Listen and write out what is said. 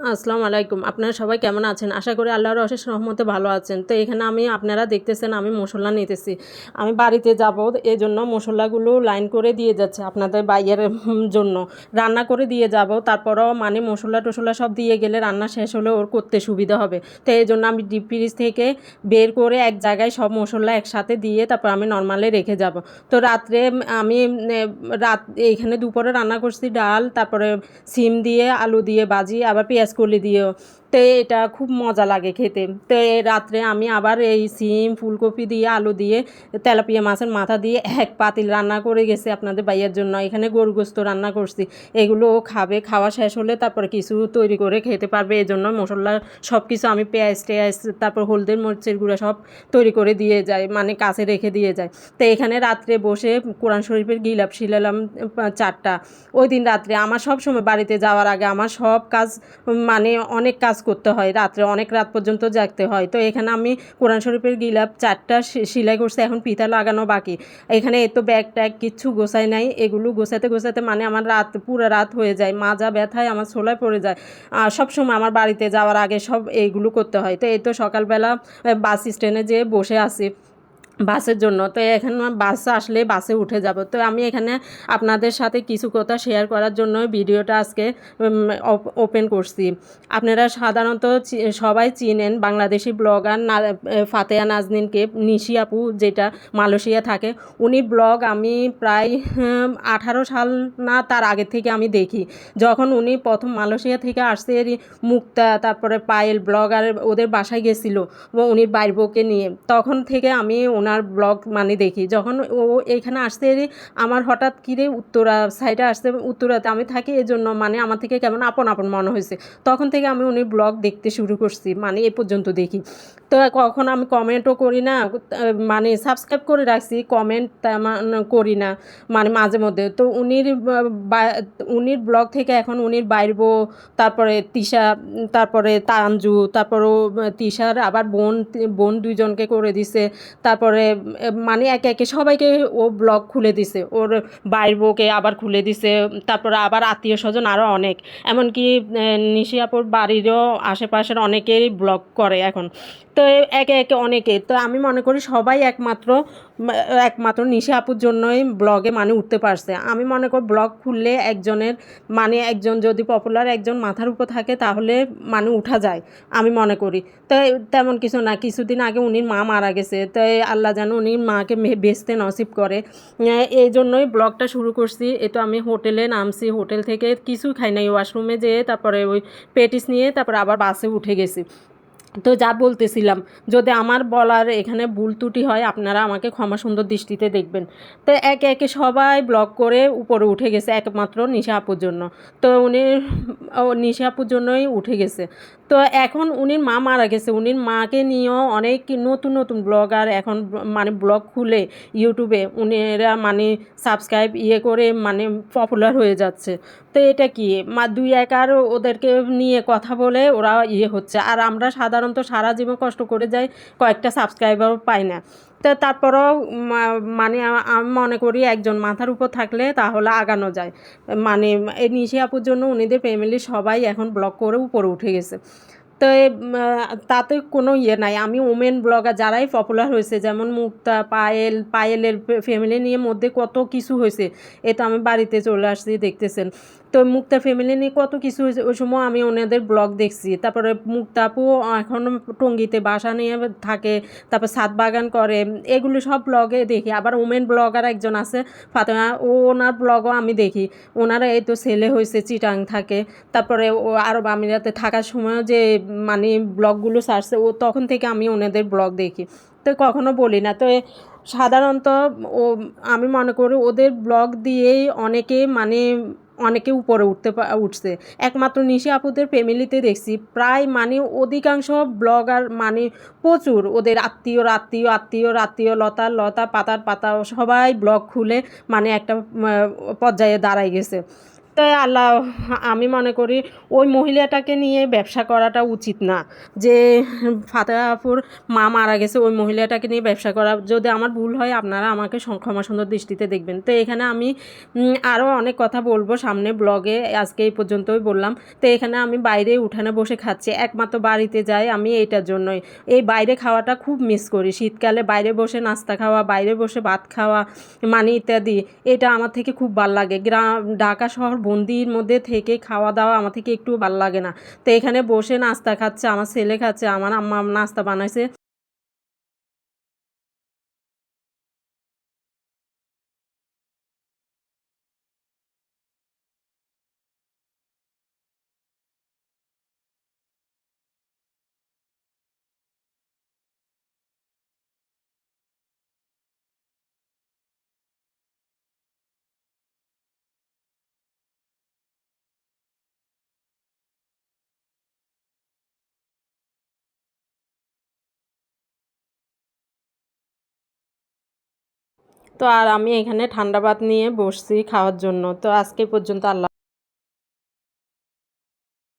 আসসালামু আলাইকুম। আপনারা সবাই কেমন আছেন? আশা করি আল্লাহর অশেষ রহমতে ভালো আছেন। তো এখানে আমি, আপনারা দেখতেছেন, আমি মশলা নিতেছি। আমি বাড়িতে যাব এই জন্য মশলাগুলো লাইন করে দিয়ে যাচ্ছে আপনাদের বাইয়ের জন্য। রান্না করে দিয়ে যাব, তারপরও মানে মশলা টশলা সব দিয়ে গেলে রান্না শেষ হলে ওর করতে সুবিধা হবে। তো এই জন্য আমি ডিপ ফ্রিজ থেকে বের করে এক জায়গায় সব মশলা একসাথে দিয়ে তারপর আমি নর্মালে রেখে যাব। তো রাত্রে আমি রাত এইখানে দুপুরে রান্না করছি ডাল, তারপরে সিম দিয়ে আলু দিয়ে ভাজি, আবার পেঁয়াজ स्कूल दियो তো এটা খুব মজা লাগে খেতে। তো রাত্রে আমি আবার এই সিম, ফুলকপি দিয়ে, আলু দিয়ে, তেলাপিয়া মাছের মাথা দিয়ে এক পাতিল রান্না করে গেছি আপনাদের ভাইয়ের জন্য। এখানে গরু গোস্ত রান্না করছি। এগুলো খাবে, খাওয়া শেষ হলে তারপরে কিছু তৈরি করে খেতে পারবে। এই জন্য মশলা সব কিছু আমি পেঁয়াজ টেয়াজ, তারপর হলদের মরিচের গুঁড়া সব তৈরি করে দিয়ে যায় মানে কাছে রেখে দিয়ে যায়। তো এখানে রাত্রে বসে কোরআন শরীফের গিলাপ শিলালাম চারটা। ওই দিন রাত্রে আমার সব সময় বাড়িতে যাওয়ার আগে আমার সব কাজ মানে অনেক কাজ করতে হয়, রাত্রে অনেক রাত পর্যন্ত জাগতে হয়। তো এখানে আমি কোরআন শরীফের গিলাপ চারটা সেলাই করছি, এখন পিতা লাগানো বাকি। এখানে এত ব্যাগ ট্যাগ কিচ্ছু গোছাই নাই, এগুলো গোছাতে গোছাতে মানে আমার রাত, পুরো রাত হয়ে যায়, মাজা ব্যথায় আমার ছোলায় পড়ে যায়। আর সব সময় আমার বাড়িতে যাওয়ার আগে সব এইগুলো করতে হয়। তো এই তো সকালবেলা বাস স্ট্যান্ডে যেয়ে বসে আছি। বাসের জন্য। তো এখানে বাস আসলে বাসে উঠে যাব। তো আমি এখানে আপনাদের সাথে কিছু কথা শেয়ার করার জন্য ভিডিওটা আজকে ওপেন করছি। আপনারা সাধারণত সবাই চিনেন বাংলাদেশি ব্লগার না ফাতেয়া নাজনিনকে, নিশি আপু যেটা মালয়েশিয়া থাকে, উনি ব্লগ আমি প্রায় আঠারো সাল না তার আগে থেকে আমি দেখি। যখন উনি প্রথম মালয়েশিয়া থেকে আসছে মুক্তা, তারপরে পায়েল ব্লগার ওদের বাসায় গেছিল উনি বাইর বউকে নিয়ে। তখন থেকে আমি ওনার ব্লগ মানে দেখি। যখন ও এখানে আসতে আমার হঠাৎ কিরে উত্তরা সাইডে আসতে উত্তরাতে আমি থাকি এই জন্য মানে আমার থেকে কেমন আপন আপন মনে হয়েছে। তখন থেকে আমি উনি ব্লগ দেখতে শুরু করছি মানে এ পর্যন্ত দেখি। তো কখন আমি কমেন্টও করি না মানে সাবস্ক্রাইব করে রাখছি কমেন্ট করি না মানে মাঝে মধ্যে। তো উনির উনির ব্লগ থেকে এখন উনির বাইর বউ তারপরে তিশা, তারপরে তানজু, তারপরও তিশার আবার বোন বোন দুইজনকে করে দিছে, তারপরে আহ, মানে একে একে সবাইকে ও ব্লগ খুলে দিছে। ওর বাইর বউকে আবার খুলে দিছে তারপরে আবার আত্মীয় স্বজন আরও অনেক। এমনকি নিশিয়াপুর বাড়িরও আশেপাশের অনেকেই ব্লগ করে এখন। তো একে একে অনেকে। তো আমি মনে করি সবাই একমাত্র একমাত্র নিশা আপুর জন্যই ব্লগে মানে উঠতে পারছে। আমি মনে করি ব্লগ খুললে একজনের মানে একজন যদি পপুলার একজন মাথার উপর থাকে তাহলে মানে উঠা যায়, আমি মনে করি। তো তেমন কিছু না, কিছুদিন আগে উনির মা মারা গেছে। তো আল্লাহ যেন উনির মাকে বেচতে নসিব করে। এই জন্যই ব্লগটা শুরু করছি। এ তো আমি হোটেলে নামছি, হোটেল থেকে কিছু খাই নাই, ওয়াশরুমে যেয়ে তারপরে ওই পেটিস নিয়ে তারপরে আবার বাসে উঠে গেছি। তো যা বলতেছিলাম, যদি আমার বলার এখানে ভুল ত্রুটি হয়, আপনারা আমাকে ক্ষমা সুন্দর দৃষ্টিতে দেখবেন। তো একে একে সবাই ব্লক করে উপরে উঠে গেছে, একমাত্র নিশা আপুর জন্য। তো উনি নিশা আপুর জন্যই উঠে গেছে। তো এখন উনির মা মারা গেছে। উনির মাকে নিয়েও অনেক নতুন নতুন ব্লগার এখন মানে ব্লগ খুলে ইউটিউবে। উনিরা মানে সাবস্ক্রাইব ইয়ে করে মানে পপুলার হয়ে যাচ্ছে। তো এটা কি? মা দুই একার ওদেরকে নিয়ে কথা বলে ওরা ইয়ে হচ্ছে। আর আমরা সাধারণত সারা জীবন কষ্ট করে যায় কয়েকটা সাবস্ক্রাইবার পায় না। তো তারপরও মানে আমি মনে করি একজন মাথার উপর থাকলে তাহলে আগানো যায়। মানে এই নিশি আপুর জন্য উনিদের ফ্যামিলির সবাই এখন ব্লক করে উপরে উঠে গেছে। তো তাতে কোনো ইয়ে নাই। আমি ওমেন ব্লগার যারাই পপুলার হয়েছে, যেমন মুক্তা, পায়েল, পায়েলের ফ্যামিলি নিয়ে মধ্যে কত কিছু হয়েছে এ তো আমি বাড়িতে চলে আসছি, দেখতেছেন। তো মুক্তা ফ্যামিলি নিয়ে কত কিছু হয়েছে, ওই সময় আমি ওনাদের ব্লগ দেখছি। তারপরে মুক্তা আপু এখন টঙ্গিতে বাসা নিয়ে থাকে, তারপর ছাদ বাগান করে, এগুলো সব ব্লগে দেখি। আবার ওমেন ব্লগার একজন আছে, ফাতেমা, ও ওনার ব্লগও আমি দেখি। ওনারা এই তো ছেলে হয়েছে, চিটাং থাকে। তারপরে ও আরব আমিরাতে থাকার সময় যে মানে ব্লগগুলো সারছে, ও তখন থেকে আমি ওনাদের ব্লগ দেখি। তো কখনো বলি না। তো সাধারণত ও, আমি মনে করি ওদের ব্লগ দিয়েই অনেকে মানে অনেকে উপরে উঠতে উঠছে। একমাত্র নিশি আপুদের ফ্যামিলিতে দেখছি। প্রায় মানে অধিকাংশ ব্লগার মানে প্রচুর ওদের আত্মীয় আত্মীয় আত্মীয় আত্মীয় লতা লতা, পাতার পাতা সবাই ব্লগ খুলে মানে একটা পর্যায়ে দাঁড়ায় গেছে। তো আল্লাহ, আমি মনে করি ওই মহিলাটাকে নিয়ে ব্যবসা করাটা উচিত না। যে ফাতেহাপুর মা মারা গেছে, ওই মহিলাটাকে নিয়ে ব্যবসা করা। যদি আমার ভুল হয়, আপনারা আমাকে ক্ষমা সুন্দর দৃষ্টিতে দেখবেন। তো এখানে আমি আরও অনেক কথা বলব সামনে ব্লগে, আজকে এই পর্যন্তই বললাম। তো এখানে আমি বাইরে উঠানে বসে খাচ্ছি, একমাত্র বাড়িতে যাই আমি এইটার জন্যই। এই বাইরে খাওয়াটা খুব মিস করি। শীতকালে বাইরে বসে নাস্তা খাওয়া, বাইরে বসে ভাত খাওয়া মানে ইত্যাদি, এটা আমার থেকে খুব ভালো লাগে। গ্রাম, ঢাকা শহর বন্দির মধ্যে থেকে খাওয়া দাওয়া আমার থেকে একটু ভালো লাগে না। তো এখানে বসে নাস্তা খাচ্ছে, আমার ছেলে খাচ্ছে, আমার আম্মা নাস্তা বানাইছে। তো আর আমি এখানে ঠান্ডা ভাত নিয়ে বসছি খাওয়ার জন্য। তো আজকে পর্যন্ত আল্লাহ